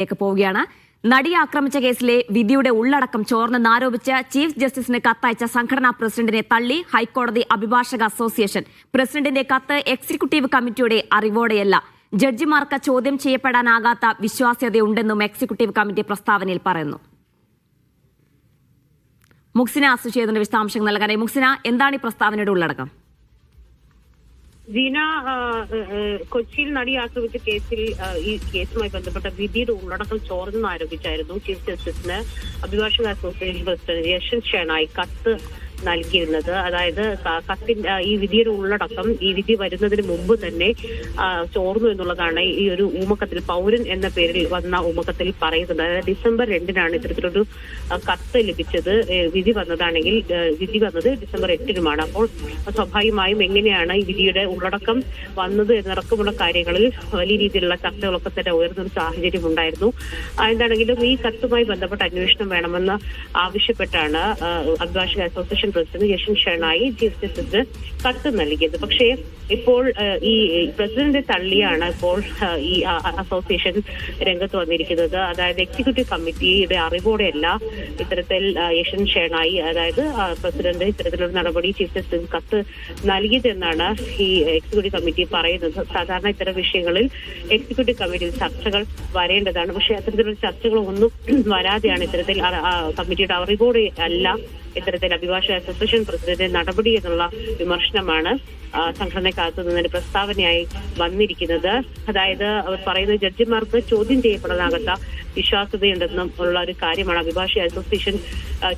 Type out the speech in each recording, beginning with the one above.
ലേക്ക് പോവുകയാണ്. നടിയെ ആക്രമിച്ച കേസിലെ വിധിയുടെ ഉള്ളടക്കം ചോർന്നെന്നാരോപിച്ച് ചീഫ് ജസ്റ്റിസിന് കത്തയച്ച സംഘടനാ പ്രസിഡന്റിനെ തള്ളി ഹൈക്കോടതി അഭിഭാഷക അസോസിയേഷൻ. പ്രസിഡന്റിന്റെ കത്ത് എക്സിക്യൂട്ടീവ് കമ്മിറ്റിയുടെ അറിവോടെയല്ല. ജഡ്ജിമാർക്ക് ചോദ്യം ചെയ്യപ്പെടാനാകാത്ത വിശ്വാസ്യതയുണ്ടെന്നും എക്സിക്യൂട്ടീവ് കമ്മിറ്റി പ്രസ്താവനയിൽ പറയുന്നു. മുക്സിന അസോസിയേഷന്റെ വിശദാംശങ്ങൾ നൽകാനായി. മുക്സിന എന്താണ് ഈ പ്രസ്താവനയുടെ ഉള്ളടക്കം? ജീന കൊച്ചിയിൽ നടി ആക്രമിച്ച കേസിൽ ഈ കേസുമായി ബന്ധപ്പെട്ട വിധിയുടെ ഉള്ളടക്കം ചോർന്നെന്ന് ആരോപിച്ചായിരുന്നു ചീഫ് ജസ്റ്റിസിന് അഭിഭാഷക അസോസിയേഷൻ പ്രസിഡന്റ് യശൻ ഷേണായി കത്ത് നൽകിയിരുന്നത്. അതായത് കത്തിന്റെ ഈ വിധിയുടെ ഉള്ളടക്കം ഈ വിധി വരുന്നതിന് മുമ്പ് തന്നെ ചോർന്നു എന്നുള്ളതാണ് ഈ ഒരു ഊമക്കത്തിൽ പൗരൻ എന്ന പേരിൽ വന്ന ഊമക്കത്തിൽ പറയുന്നത്. അതായത് ഡിസംബർ രണ്ടിനാണ് ഇത്തരത്തിലൊരു കത്ത് ലഭിച്ചത്. വിധി വന്നതാണെങ്കിൽ വിധി വന്നത് ഡിസംബർ എട്ടിനുമാണ്. അപ്പോൾ സ്വാഭാവികമായും എങ്ങനെയാണ് ഈ വിധിയുടെ ഉള്ളടക്കം വന്നത് എന്നടക്കമുള്ള കാര്യങ്ങളിൽ വലിയ രീതിയിലുള്ള ചർച്ചകളൊക്കെ തന്നെ ഉയർന്ന ഒരു സാഹചര്യം ഉണ്ടായിരുന്നു. എന്താണെങ്കിലും ഈ കത്തുമായി ബന്ധപ്പെട്ട അന്വേഷണം വേണമെന്ന് ആവശ്യപ്പെട്ടാണ് അഭിഭാഷക association president Yashan Shenoy chief ജസ്റ്റിസിന് കത്ത് നൽകിയത്. പക്ഷേ ഇപ്പോൾ ഈ പ്രസിഡന്റ് തള്ളിയാണ് ഇപ്പോൾ ഈ അസോസിയേഷൻ രംഗത്ത് വന്നിരിക്കുന്നത്. അതായത് എക്സിക്യൂട്ടീവ് കമ്മിറ്റിയുടെ അറിവോടെയല്ല ഇത്തരത്തിൽ യശൻ ഷേണായി അതായത് പ്രസിഡന്റ് ഇത്തരത്തിലൊരു നടപടി ചീഫ് ജസ്റ്റിസ് കത്ത് നൽകിയതെന്നാണ് ഈ എക്സിക്യൂട്ടീവ് കമ്മിറ്റി പറയുന്നത്. സാധാരണ ഇത്തരം വിഷയങ്ങളിൽ എക്സിക്യൂട്ടീവ് കമ്മിറ്റിയിൽ ചർച്ചകൾ വരേണ്ടതാണ്. പക്ഷേ അത്തരത്തിലുള്ള ചർച്ചകളൊന്നും വരാതെയാണ് ഇത്തരത്തിൽ കമ്മിറ്റിയുടെ അറിവോടെ അല്ല ഇത്തരത്തിൽ അഭിഭാഷക അസോസിയേഷൻ പ്രസിഡന്റ് നടപടി എന്നുള്ള വിമർശനമാണ് സംഘടനക്കകത്ത് നിന്നൊരു പ്രസ്താവനയായി വന്നിരിക്കുന്നത്. അതായത് അവർ പറയുന്ന ജഡ്ജിമാർക്ക് ചോദ്യം ചെയ്യപ്പെടാനാകാത്ത വിശ്വാസ്യതയുണ്ടെന്നും ഉള്ള ഒരു കാര്യമാണ് അഭിഭാഷക അസോസിയേഷൻ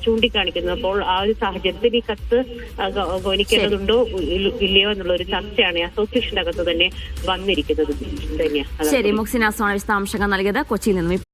ചൂണ്ടിക്കാണിക്കുന്നത്. അപ്പോൾ ആ ഒരു സാഹചര്യത്തിൽ ഈ കത്ത് ഗോനിക്കേണ്ടതുണ്ടോ ഇല്ലയോ എന്നുള്ള ഒരു ചർച്ചയാണ് അസോസിയേഷന്റെ അകത്ത് തന്നെ വന്നിരിക്കുന്നത്. ശരി മുക്സിന സോണ വിശദാംശങ്ങൾ നൽകിയത് കൊച്ചിയിൽ നിന്നും.